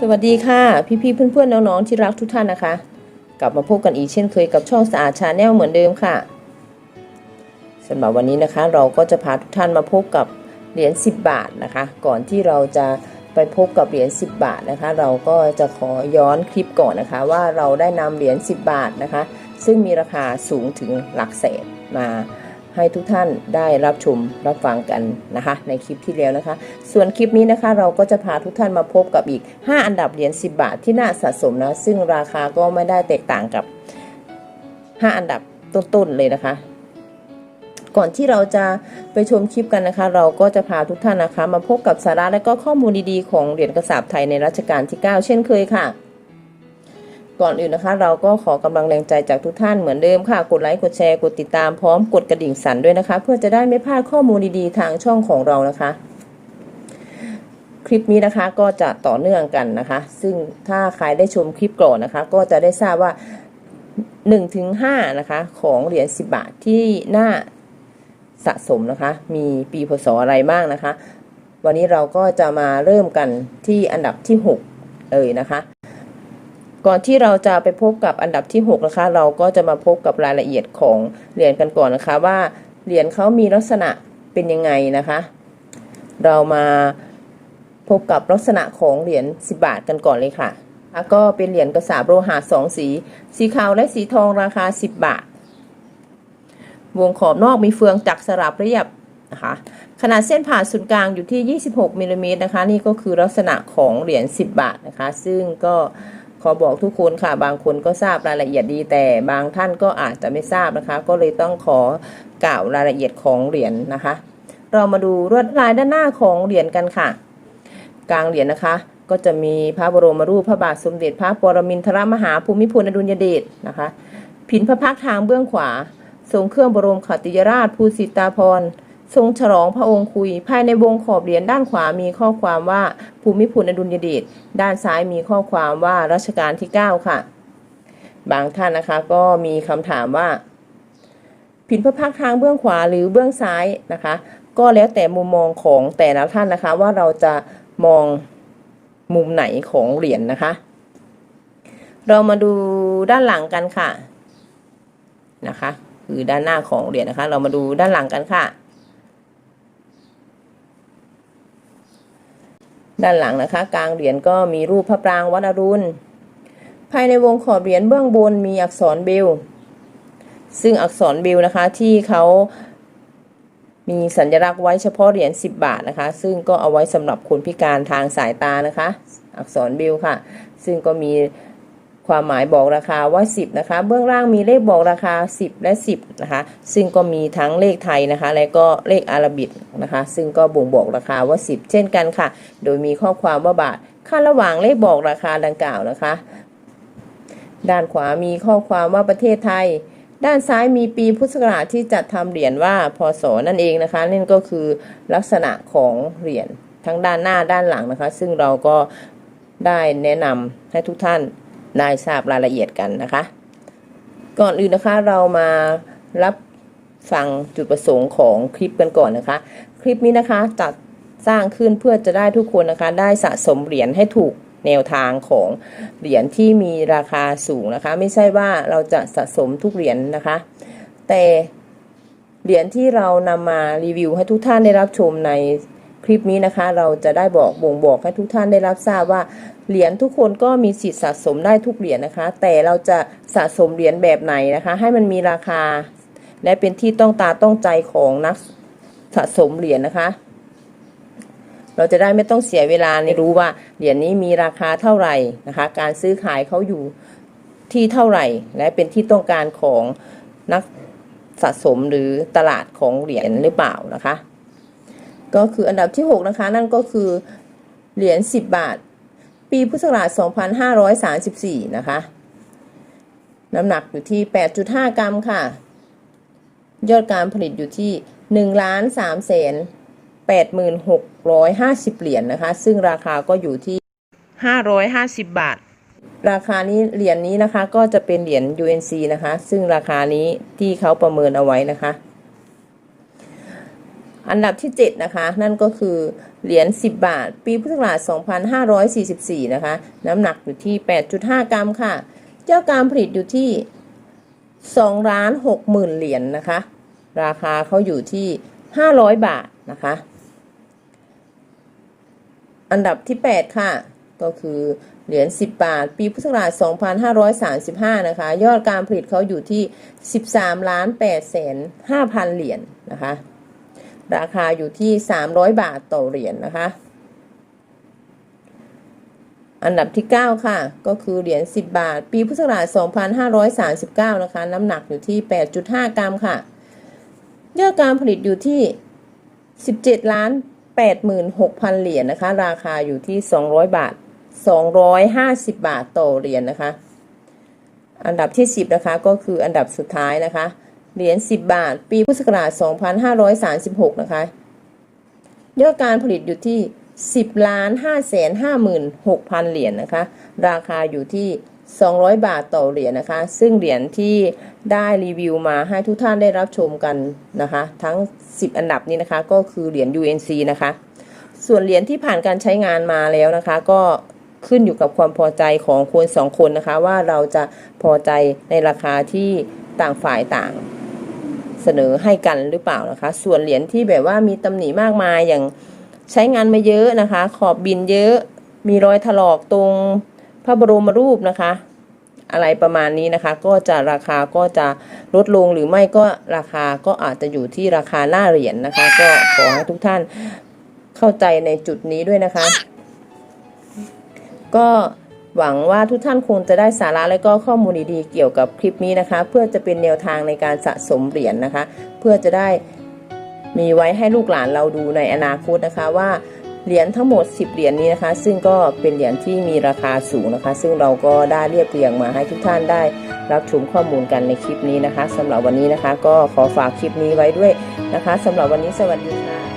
สวัสดีค่ะ พี่ๆเพื่อนๆน้องๆที่รักทุกท่านนะคะ กลับมาพบกันอีกเช่นเคยกับช่องสะอาดชาแนลเหมือนเดิมค่ะสำหรับวันนี้นะคะ เราก็จะพาทุกท่านมาพบกับเหรียญ10 บาทนะคะ ก่อนที่เราจะไปพบกับเหรียญ10 บาทนะคะ เราก็จะขอย้อนคลิปก่อนนะคะ ว่าเราได้นำเหรียญ10 บาทนะคะ ซึ่งมีราคาสูงถึงหลักแสนมา ให้ทุกท่านได้รับชมรับฟังกันนะคะ ในคลิปที่แล้วนะคะ ส่วนคลิปนี้นะคะเราก็จะพาทุกท่านมาพบกับอีก 5 อันดับเหรียญ10 บาทที่น่าสะสมนะ ซึ่งราคาก็ไม่ได้แตกต่างกับ 5 อันดับต้นๆเลยนะคะ ก่อนที่เราจะไปชมคลิปกันนะคะ เราก็จะพาทุกท่านนะคะ มาพบกับสาระและก็ข้อมูลดีๆของเหรียญกระสาบไทยในรัชกาลที่ 9 เช่นเคยค่ะ ก่อนอื่นนะคะ เราก็ขอกำลังแรงใจจากทุกท่านเหมือนเดิมค่ะ กดไลค์ กดแชร์ กดติดตามพร้อมกดกระดิ่งสั่นด้วยนะคะ เพื่อจะได้ไม่พลาดข้อมูลดีๆ ทางช่องของเรานะคะ คลิปนี้นะคะก็จะต่อเนื่องกันนะคะ ซึ่งถ้าใครได้ชมคลิปก่อนนะคะ ก็จะได้ทราบว่า1ถึง5นะคะ ของเหรียญ10 บาทที่หน่าสะสมนะคะ มีปีพศอะไรบ้างนะคะ วันนี้เราก็จะมาเริ่มกันที่อันดับที่ 6 เลยนะคะ ก่อนที่เราจะไปพบกับอันดับที่ 6 นะคะ เราก็จะมาพบกับรายละเอียดของเหรียญกันก่อนนะคะว่าเหรียญเขามีลักษณะเป็นยังไงนะคะ เรามาพบกับลักษณะของเหรียญ10 บาทกันก่อนเลยค่ะแล้วก็เป็นเหรียญกระสาบโลหะสองสี สีขาวและสีทองราคา 10 บาท วงขอบนอกมีเฟืองจักรสลับเรียบนะคะขนาดเส้นผ่าศูนย์กลางอยู่ที่ 26มิลลิเมตรนะคะ นี่ก็คือลักษณะของเหรียญ10 บาทนะคะ ซึ่งก็ ขอบอกทุกคนค่ะ บางคนก็ทราบรายละเอียดดี แต่บางท่านก็อาจจะไม่ทราบนะคะ ก็เลยต้องขอกล่าวรายละเอียดของเหรียญนะคะ เรามาดูลวดลายด้านหน้าของเหรียญกันค่ะ กลางเหรียญนะคะ ก็จะมีพระบรมรูปพระบาทสมเด็จพระปรมินทรมหาภูมิพลอดุลยเดชนะคะ ผินพระพักทางเบื้องขวา ทรงเครื่องบรมขัตติยราชภูสิตาพร ทรงฉลองพระองค์คุย ภายในวงขอบเหรียญด้านขวามีข้อความว่าภูมิพลอดุลยเดชด้านซ้ายมีข้อความว่ารัชกาลที่ 9 ค่ะ บางท่านนะคะก็มีคำถามว่า ผินพระพักทางเบื้องขวาหรือเบื้องซ้ายนะคะ ก็แล้วแต่มุมมองของแต่ละท่านนะคะ ว่าเราจะมองมุมไหนของเหรียญนะคะ เรามาดูด้านหลังกันค่ะนะคะ คือด้านหน้าของเหรียญนะคะ เรามาดูด้านหลังกันค่ะ ด้านหลังนะคะกลางเหรียญก็มีรูปพระปรางวัดอรุณภายในวงขอบเหรียญเบื้องบนมีอักษรเบลซึ่งอักษรเบลนะคะที่เขามีสัญลักษณ์ไว้เฉพาะเหรียญ10 บาทนะคะ ซึ่งก็เอาไว้สำหรับคนพิการทางสายตานะคะ อักษรเบลค่ะ ซึ่งก็มี ความหมายบอกราคาว่า 10 นะคะ เบื้องล่างมีเลขบอกราคา 10 และ 10 นะคะ ซึ่งก็มีทั้งเลขไทยนะคะ และก็เลขอาราบิกนะคะ ซึ่งก็บ่งบอกราคาว่า 10 เช่นกันค่ะ โดยมีข้อความว่าบาทขั้นระหว่างเลขบอกราคาดังกล่าวนะคะ ด้านขวามีข้อความว่าประเทศไทย ด้านซ้ายมีปีพุทธศักราชที่จัดทำเหรียญว่าพศนั่นเองนะคะ นั่นก็คือลักษณะของเหรียญทั้งด้านหน้าด้านหลังนะคะ ซึ่งเราก็ได้แนะนำให้ทุกท่าน ได้ทราบรายละเอียดกันนะคะ ก่อนอื่นนะคะเรามารับฟังจุดประสงค์ของคลิปกันก่อนนะคะ คลิปนี้นะคะจัดสร้างขึ้นเพื่อจะได้ทุกคนนะคะ ได้สะสมเหรียญให้ถูกแนวทางของเหรียญที่มีราคาสูงนะคะ ไม่ใช่ว่าเราจะสะสมทุกเหรียญนะคะ แต่เหรียญที่เรานำมารีวิวให้ทุกท่านได้รับชมใน คลิปนี้นะคะ เราจะได้บอกบ่งบอกให้ทุกท่านได้รับทราบว่าเหรียญทุกคนก็มีสิทธิ์สะสมได้ทุกเหรียญนะคะ แต่เราจะสะสมเหรียญแบบไหนนะคะ ให้มันมีราคา และเป็นที่ต้องตาต้องใจของนักสะสมเหรียญนะคะ เราจะได้ไม่ต้องเสียเวลาในรู้ว่าเหรียญนี้มีราคาเท่าไหร่นะคะ การซื้อขายเขาอยู่ที่เท่าไหร่ และเป็นที่ต้องการของนักสะสมหรือตลาดของเหรียญหรือเปล่านะคะ ก็คืออันดับที่ 6 นะคะ นั่นก็คือเหรียญ10 บาท ปีพุทธศักราช 2534 นะคะ น้ำหนักอยู่ที่ 8.5 กรัมค่ะ ยอดการผลิตอยู่ที่ 1 ล้าน3แสน86,50 เหรียญนนะคะ ซึ่งราคาก็อยู่ที่ 550 บาท ราคานี้เหรียญนี้นะคะ ก็จะเป็นเหรียญ UNC นะคะ ซึ่งราคานี้ที่เขาประเมินเอาไว้นะคะ อันดับที่ 7 นะคะ นั่นก็คือเหรียญ 10 บาท ปีพุทธศักราช 2544 นะคะ น้ำหนักอยู่ที่ 8.5 กรัมค่ะ เจ้าการผลิตอยู่ที่2ล้าน6หมื่นเหรียญนะคะ ราคาเขาอยู่ที่ 500 บาทนะคะ อันดับที่ 8 ค่ะ ก็คือเหรียญ 10 บาท ปีพุทธศักราช 2535 นะคะ ยอดการผลิตเขาอยู่ที่ 13ล้าน8แสน5พันเหรียญนะคะ ราคาอยู่ที่ 300 บาทต่อเหรียญนะคะ อันดับที่ 9 ค่ะ ก็คือเหรียญ10 บาท ปีพุทธศักราช 2539 นะคะ น้ำหนักอยู่ที่ 8.5 กรัมค่ะ ยอดการผลิตอยู่ที่ 17 ล้าน 86,000 เหรียญนะคะ ราคาอยู่ที่ 200 บาท 250 บาทต่อเหรียญนะคะ อันดับที่ 10 นะคะ ก็คืออันดับสุดท้ายนะคะ เหรียญ10 บาท ปีพุทธศักราช 2536 นะคะ ยอดการผลิตอยู่ที่ 10ล้าน5แสน56,000 เหรียญนะคะ ราคาอยู่ที่ 200 บาทต่อเหรียญนะคะ ซึ่งเหรียญที่ได้รีวิวมาให้ทุกท่านได้รับชมกันนะคะ ทั้ง 10 อันดับนี้นะคะ ก็คือเหรียญ UNC นะคะ ส่วนเหรียญที่ผ่านการใช้งานมาแล้วนะคะ ก็ขึ้นอยู่กับความพอใจของคนสองคนนะคะ ว่าเราจะพอใจในราคาที่ต่างฝ่ายต่าง เสนอให้กันหรือเปล่านะคะ ส่วนเหรียญที่แบบว่ามีตำหนิมากมายอย่างใช้งานมาเยอะนะคะ ขอบบินเยอะมีรอยถลอกตรงพระบรมรูปนะคะ อะไรประมาณนี้นะคะ ก็จะราคาก็จะลดลงหรือไม่ก็ราคาก็อาจจะอยู่ที่ราคาหน้าเหรียญนนะคะ ก็ขอให้ทุกท่านเข้าใจในจุดนี้ด้วยนะคะ ก็ หวังว่าทุกท่านคงจะได้สาระและก็ข้อมูลดีๆเกี่ยวกับคลิปนี้นะคะ เพื่อจะเป็นแนวทางในการสะสมเหรียญนะคะ เพื่อจะได้มีไว้ให้ลูกหลานเราดูในอนาคตนะคะว่าเหรียญทั้งหมด 10 เหรียญนี้นะคะ ซึ่งก็เป็นเหรียญที่มีราคาสูงนะคะ ซึ่งเราก็ได้เรียบเรียงมาให้ทุกท่านได้ รับชมข้อมูลกันในคลิปนี้นะคะสำหรับวันนี้นะคะ ก็ขอฝากคลิปนี้ไว้ด้วยนะคะสำหรับวันนี้สวัสดีค่ะ